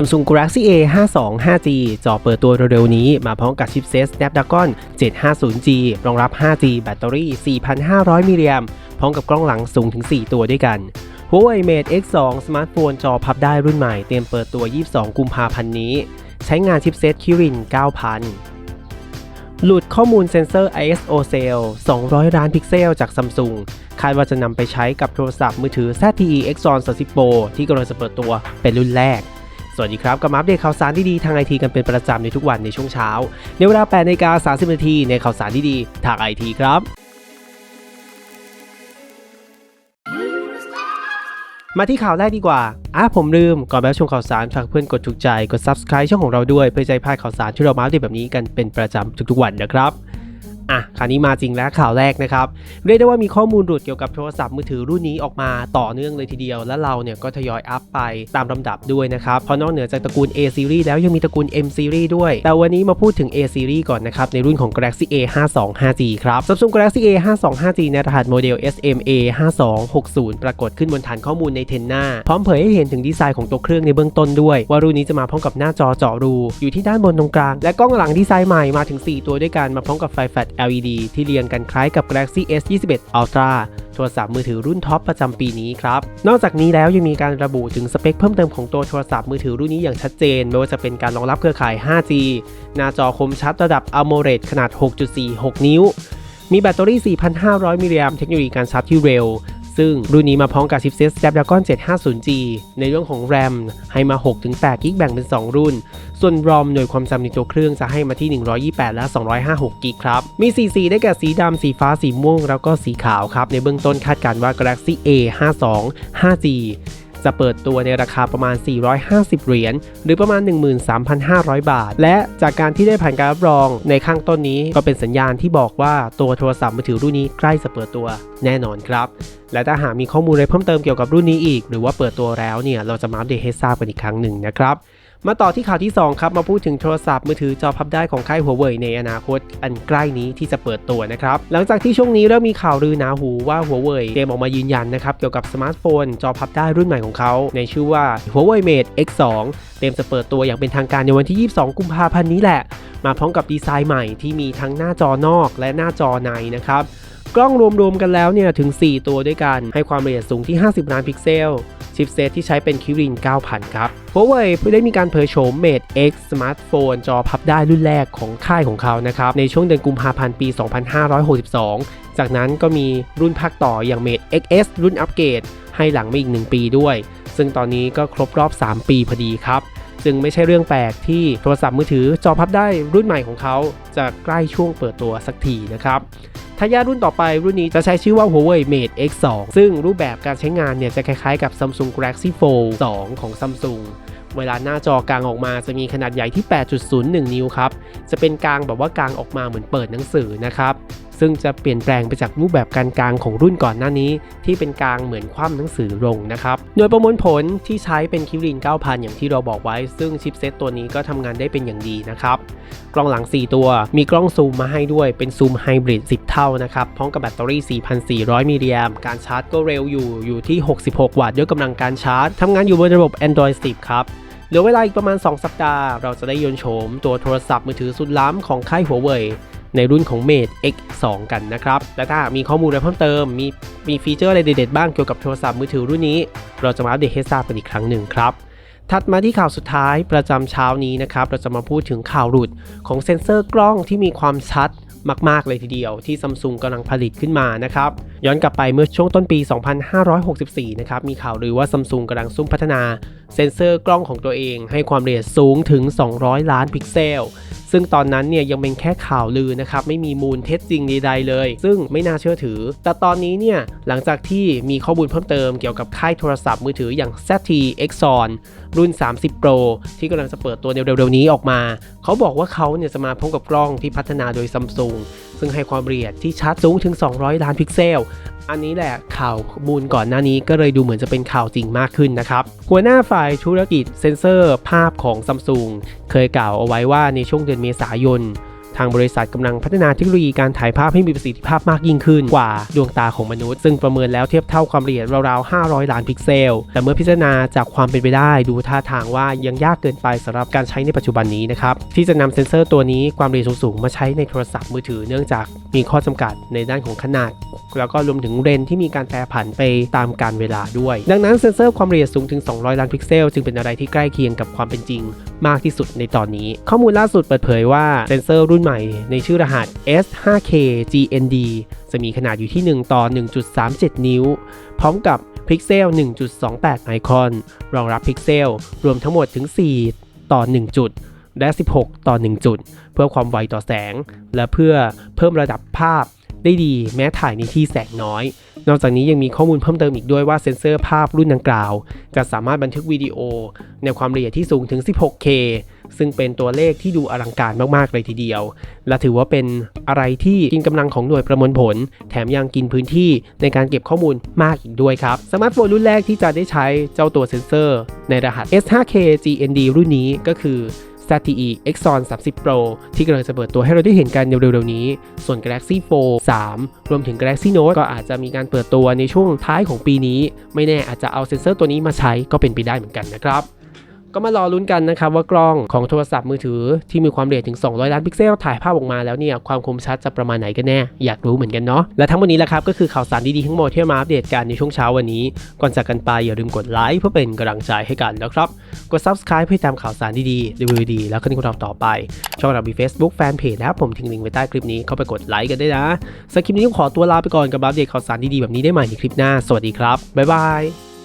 Samsung Galaxy A 52 5G จอเปิดตัวเร็วๆนี้มาพร้อมกับชิปเซต Snapdragon 750G รองรับ 5G แบตเตอรี่ 4,500 มิลลิแอมพร้อมกับกล้องหลังสูงถึง 4 ตัวด้วยกัน Huawei Mate X2 สมาร์ทโฟนจอพับได้รุ่นใหม่เตรียมเปิดตัว 22 กุมภาพันธ์นี้ ใช้งานชิปเซต Kirin 9000หลุดข้อมูลเซ็นเซอร์ ISO Cell 200 ล้านพิกเซลจาก Samsung คาดว่าจะนำไปใช้กับโทรศัพท์มือถือ ZTE Exon 30 Pro ที่กำลังจะเปิดตัวเป็นรุ่นแรก สวัสดีครับกับมาอัปเดตข่าวสารดีๆทางไอทีกันเป็นประจำในทุกวันในช่วงเช้า ในเวลา8นาฬิกา30นาทีในข่าวสารดีๆทางไอทีครับมาที่ข่าวแรกดีกว่าอะผมลืม ก่อนไปชมข่าวสารฝากเพื่อนกดถูกใจ กด subscribe ช่องของเราด้วย เพื่อใจพลาดข่าวสารที่เรามาอัปเดตแบบนี้กันเป็นประจำทุกๆวันนะครับ อะคราวนี้มาจริงแล้วข่าวแรกนะครับเรียกได้ว่ามีข้อมูลหลุดเกี่ยวกับโทรศัพท์มือถือรุ่นนี้ออกมาต่อเนื่องเลยทีเดียว และเราเนี่ยก็ทยอยอัพไปตามลำดับด้วยนะครับเพราะนอกเหนือจากตระกูล A series แล้วยังมีตระกูล M series ด้วย แต่วันนี้มาพูดถึง A series ก่อนนะครับในรุ่นของ Galaxy A 5 2 5G ครับ Samsung Galaxy A 5 2 5G ในรหัสโมเดล SMA 5260 ปรากฏขึ้นบนฐานข้อมูลในเทนนาพร้อมเผยให้เห็นถึงดีไซน์ของตัวเครื่องในเบื้องต้นด้วย ว่ารุ่นนี้จะมาพร้อมกับหน้าจอเจาะรู อยู่ที่ด้านบนตรงกลาง และกล้องหลังดีไซน์ใหม่มาถึง 4 ตัวด้วยกันมาพร้อมกับไฟแฟลช LED ที่เรียงกันคล้ายกับ Galaxy S 21 Ultra โทรศัพท์มือถือรุ่นท็อปประจำปีนี้ครับ นอกจากนี้แล้วยังมีการระบุถึงสเปคเพิ่มเติมของตัวโทรศัพท์มือถือรุ่นนี้อย่างชัดเจน ไม่ว่าจะเป็นการรองรับเครือข่าย 5G หน้าจอคมชัดระดับ AMOLED ขนาด 6.46 นิ้ว มีแบตเตอรี่ 4,500 มิลลิแอมเทคโนโลยีการชาร์จที่เร็ว ซึ่งรุ่นนี้มาพร้อมกับชิปเซ็ต Snapdragon 750G ในเรื่องของ RAM ให้มา 6-8 กิกแบ่งเป็น 2 รุ่น ส่วน ROM หน่วยความจำในตัวเครื่องจะให้มาที่ 128 และ 256 กิกครับ มี4สีได้แก่สีดำ สีฟ้า สีม่วง แล้วก็สีขาวครับ ในเบื้องต้นคาดการณ์ว่า Galaxy A 52 5G จะเปิดตัวในราคาประมาณ 450 เหรียญหรือประมาณ 13,500 บาท และจากการที่ได้ผ่านการรับรองในข้างต้นนี้ก็เป็นสัญญาณที่บอกว่าตัวโทรศัพท์มือถือรุ่นนี้ใกล้จะเปิดตัวแน่นอนครับ และถ้าหากมีข้อมูลอะไรเพิ่มเติมเกี่ยวกับรุ่นนี้อีก หรือว่าเปิดตัวแล้วเนี่ยเราจะมาอัปเดตให้ทราบกันอีกครั้งหนึ่งนะครับ มาต่อที่ข่าวที่ 2 ครับ มาพูดถึงโทรศัพท์มือถือจอพับได้ของค่ายหัวเว่ยในอนาคต อันใกล้นี้ที่จะเปิดตัวนะครับ หลังจากที่ช่วงนี้เริ่มมีข่าวลือหนาหูว่าหัวเว่ยเตรียมออกมายืนยันนะครับ เกี่ยวกับสมาร์ทโฟน จอพับได้รุ่นใหม่ของเขา ในชื่อว่าหัวเว่ย Mate X2 เตรียมจะเปิดตัวอย่างเป็นทางการในวันที่ 22 กุมภาพันธ์นี้แหละ มาพร้อมกับดีไซน์ใหม่ที่มีทั้งหน้าจอนอกและหน้าจอในนะครับกล้องรวมๆกันแล้วเนี่ยถึง 4 ตัวด้วยกัน ให้ความละเอียดสูงที่ 50 ล้านพิกเซล ชิปเซตที่ใช้เป็นคิริน 9000 ครับ Huawei ได้มีการเผยโฉม Mate X สมาร์ทโฟนจอพับได้รุ่นแรกของค่ายของเขานะครับ ในช่วงเดือนกุมภาพันธ์ปี 2562 จากนั้นก็มีรุ่นภาคต่ออย่าง Mate XS รุ่นอัปเกรดให้หลังมาอีก 1 ปีด้วย ซึ่งตอนนี้ก็ครบรอบ 3 ปีพอดีครับ จึงไม่ใช่เรื่องแปลกที่โทรศัพท์มือถือจอพับได้รุ่นใหม่ของเขาจะใกล้ช่วงเปิดตัวสักทีนะครับทายาทรุ่นต่อไปรุ่นนี้จะใช้ชื่อว่า Huawei Mate X2 ซึ่งรูปแบบการใช้งานเนี่ยจะคล้ายๆกับ Samsung Galaxy Fold 2 ของ Samsung เวลาหน้าจอกลางออกมาจะมีขนาดใหญ่ที่ 8.01 นิ้วครับ จะเป็นกลางแบบว่ากลางออกมาเหมือนเปิดหนังสือนะครับ ซึ่งจะเปลี่ยนแปลงไปจากรูปแบบการกลางของรุ่นก่อนหน้านี้ ที่เป็นกลางเหมือนคว่ำหนังสือลงนะครับ โดยประมวลผลที่ใช้เป็นคิริน 9000 อย่างที่เราบอกไว้ ซึ่งชิปเซตตัวนี้ก็ทำงานได้เป็นอย่างดีนะครับ กล้องหลัง 4 ตัว มีกล้องซูมมาให้ด้วยเป็นซูมไฮบริด 10 เท่านะครับพร้อมกับแบตเตอรี่ 4,400 มิลลิแอมการชาร์จก็เร็วอยู่อยู่ที่ 66 วัตต์ด้วยกำลังการชาร์จทำงานอยู่บนระบบ Android 10 ครับเหลือเวลาอีกประมาณ 2 สัปดาห์ เราจะได้ยนโฉมตัวโทรศัพท์มือถือสุดล้ำของค่ายหัวเว่ย ในรุ่นของ Mate X2 กันนะครับ และถ้ามีข้อมูลอะไรเพิ่มเติม มีมีฟีเจอร์อะไรเด็ดๆบ้างเกี่ยวกับโทรศัพท์มือถือรุ่นนี้ เราจะมาอัปเดตให้ทราบกันอีกครั้งหนึ่งครับถัดมาที่ข่าวสุดท้ายประจำเช้านี้นะครับ เราจะมาพูดถึงข่าวหลุดของเซ็นเซอร์กล้องที่มีความชัดมาก ๆ เลยทีเดียวที่ซัมซุงกำลังผลิตขึ้นมานะครับย้อนกลับไปเมื่อช่วงต้นปี 2564 นะครับ มีข่าวลือว่าซัมซุงกำลังซุ่มพัฒนา เซ็นเซอร์กล้องของตัวเอง ให้ความละเอียดสูงถึง 200 ล้านพิกเซล ซึ่งตอนนั้นเนี่ยยังเป็นแค่ข่าวลือนะครับ ไม่มีมูลเท็จจริงใดๆเลย ซึ่งไม่น่าเชื่อถือ แต่ตอนนี้เนี่ยหลังจากที่มีข้อมูลเพิ่มเติมเกี่ยวกับค่ายโทรศัพท์มือถืออย่าง ZTE Exon รุ่น 30 Pro ที่กำลังจะเปิดตัวในเร็วๆนี้ออกมา เขาบอกว่าเขาเนี่ยจะมาพร้อมกับกล้องที่พัฒนาโดยซัมซุง ซึ่งให้ความละเอียดที่ชัดสูงถึง 200 ล้านพิกเซล อันนี้แหละข่าวมูลก่อนหน้านี้ก็เลยดูเหมือนจะเป็นข่าวจริงมากขึ้นนะครับ หัวหน้าฝ่ายธุรกิจเซ็นเซอร์ภาพของซัมซุงเคยกล่าวเอาไว้ว่าในช่วงเดือนเมษายน ทางบริษัทกำลังพัฒนาเทคโนโลยีการถ่ายภาพให้มีประสิทธิภาพมากยิ่งขึ้นกว่าดวงตาของมนุษย์ ซึ่งประเมินแล้วเทียบเท่าความละเอียดราวๆ 500 ล้านพิกเซล แต่เมื่อพิจารณาจากความเป็นไปได้ ดูท่าทางว่ายังยากเกินไปสำหรับการใช้ในปัจจุบันนี้นะครับที่จะนำเซ็นเซอร์ตัวนี้ความละเอียดสูงๆมาใช้ในโทรศัพท์มือถือเนื่องจากมีข้อจำกัดในด้านของขนาด แล้วก็รวมถึงเรนที่มีการแปรผันไปตามการเวลาด้วย ดังนั้นเซ็นเซอร์ความละเอียดสูงถึง 200 ล้านพิกเซล จึงเป็นอะไรที่ใกล้เคียงกับความเป็นจริง มากที่สุดในตอนนี้ ข้อมูลล่าสุดเปิดเผยว่าเซนเซอร์รุ่นใหม่ในชื่อรหัส S5K GND จะมีขนาดอยู่ที่ 1 ต่อ 1.37 นิ้ว พร้อมกับพิกเซล 1.28 ไมครอน รองรับพิกเซล รวมทั้งหมดถึง 4 ต่อ 1 จุด และ 16 ต่อ 1 จุด เพื่อความไวต่อแสง และเพื่อเพิ่มระดับภาพ ได้ดี แม้ถ่ายในที่แสงน้อย นอกจากนี้ยังมีข้อมูลเพิ่มเติมอีกด้วยว่าเซ็นเซอร์ภาพรุ่นดังกล่าว จะสามารถบันทึกวิดีโอ ในความละเอียดที่สูงถึง 16K ซึ่งเป็นตัวเลขที่ดูอลังการมากๆเลยทีเดียว และถือว่าเป็นอะไรที่กินกำลังของหน่วยประมวลผล แถมยังกินพื้นที่ในการเก็บข้อมูลมากอีกด้วยครับ สมาร์ทโฟนรุ่นแรกที่จะได้ใช้เจ้าตัวเซ็นเซอร์ ในรหัส S5K GND รุ่นนี้ก็คือ ZTE Exon 30 Pro ที่กำลังจะเปิดตัวให้เราได้เห็นกันในเร็วๆนี้ ส่วน Galaxy Fold 3 รวมถึง Galaxy Note ก็อาจจะมีการเปิดตัวในช่วงท้ายของปีนี้ ไม่แน่อาจจะเอาเซ็นเซอร์ตัวนี้มาใช้ก็เป็นไปได้เหมือนกันนะครับ ก็มารอลุ้นกันนะครับว่ากล้องของโทรศัพท์มือถือที่มีความละเอียดถึง 200 ล้านพิกเซลถ่ายภาพออกมาแล้วเนี่ยความคมชัดจะประมาณไหนกันแน่ อยากรู้เหมือนกันเนาะและทั้งหมดนี้แหละครับก็คือข่าวสารดีๆทั้งหมดที่มาอัปเดตกันในช่วงเช้าวันนี้ ก่อนจากกันไปอย่าลืมกดไลค์เพื่อเป็นกำลังใจให้กันนะครับ กด subscribe เพื่อตามข่าวสารดีๆรีวิวดีๆแล้วก็นี่ของเราต่อไปช่องเรามี Facebook Fanpage นะครับผมทิ้งลิงก์ไว้ใต้คลิปนี้เข้าไปกดไลค์กันได้นะสำหรับคลิปนี้ต้องขอตัวลาไปก่อนกับอัปเดตข่าวสารดีๆแบบนี้ได้ใหม่ในคลิปหน้าสวัสดีครับบ๊ายบาย